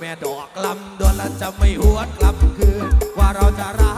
แม่ดอกลำดวนและจะไม่หวนกลับคืนว่าเราจะรัก